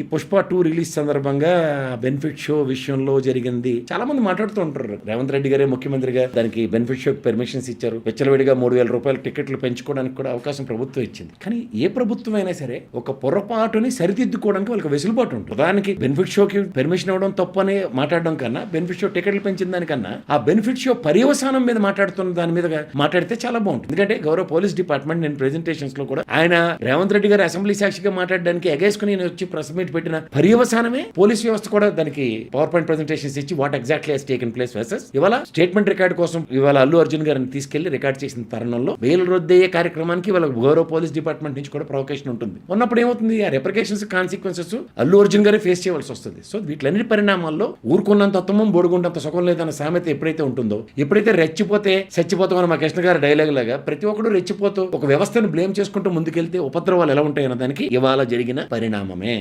ఈ Pushpa two release సందర్భంగా benefit show విషయంలో జరిగింది. చాలా మంది మాట్లాడుతూ ఉంటారు. రేవంత్ రెడ్డి గారే ముఖ్యమంత్రిగా దానికి బెనిఫిట్ షో పర్మిషన్స్ ఇచ్చారు. విచ్చలవిడిగా మూడు వేల రూపాయల టికెట్లు పెంచుకోవడానికి కూడా అవకాశం ప్రభుత్వం ఇచ్చింది. కానీ ఏ ప్రభుత్వం అయినా సరే ఒక పొరపాటుని సరిదిద్దుకోవడానికి వాళ్ళకి వెసులుబాటు ఉంటుంది. దానికి బెనిఫిట్ షోకి పర్మిషన్ ఇవ్వడం తప్పు అని మాట్లాడడం కన్నా బెనిఫిట్ షో టికెట్లు పెంచిన దానికన్నా ఆ బెనిఫిట్ షో పర్యవసానం మీద మాట్లాడుతున్న దాని మీద మాట్లాడితే చాలా బాగుంటుంది. ఎందుకంటే గౌరవ పోలీస్ డిపార్ట్మెంట్ నేను ప్రెజెంటేషన్స్లో కూడా ఆయన రేవంత్ రెడ్డి గారు అసెంబ్లీ సాక్షిగా మాట్లాడడానికి ఎగేసుకుని నేను వచ్చి ప్రెస్ మీట్ పెట్టిన పర్యవసానమే పోలీస్ వ్యవస్థ కూడా దానికి పవర్ పాయింట్ ప్రెజెంటేషన్స్ ఇచ్చి what exactly he's taken place వెసెస్ ఇవాళ స్టేట్మెంట్ రికార్డ్ కోసం ఇవాళ అల్లు అర్జున్ గారిని తీసుకెళ్ళి రికార్డ్ చేసిన తరుణంలో వేలు రొద్దయ్యే కార్యక్రమానికి వాళ్ళ గౌరవ పోలీస్ డిపార్ట్మెంట్ నుంచి కూడా ప్రొవకేషన్ ఉంటుంది. ఉన్నప్పుడు ఏమవుతుంది? ఆ రెప్రికేషన్స్ కాన్సిక్వెన్సెస్ అల్లు అర్జున్ గారే ఫేస్ చేయవలసి వస్తుంది. సో వీటిలన్నిటి పరిణామాల్లో ఊరుకున్నంత ఉత్తమం బొడుగుండంత సుఖం లేదన్న సామెత ఎప్పుడైతే ఉంటుందో ఎప్పుడైతే రెచ్చిపోతే చచ్చిపోతామని మా కృష్ణ గారి డైలాగ్ లాగా ప్రతి ఒక్కరు రెచ్చిపోతూ ఒక వ్యవస్థను బ్లేమ్ చేసుకుంటూ ముందుకెళ్తే ఉపద్రవాలు ఎలా ఉంటాయన్న దానికి ఇవాళ జరిగిన పరిణామమే.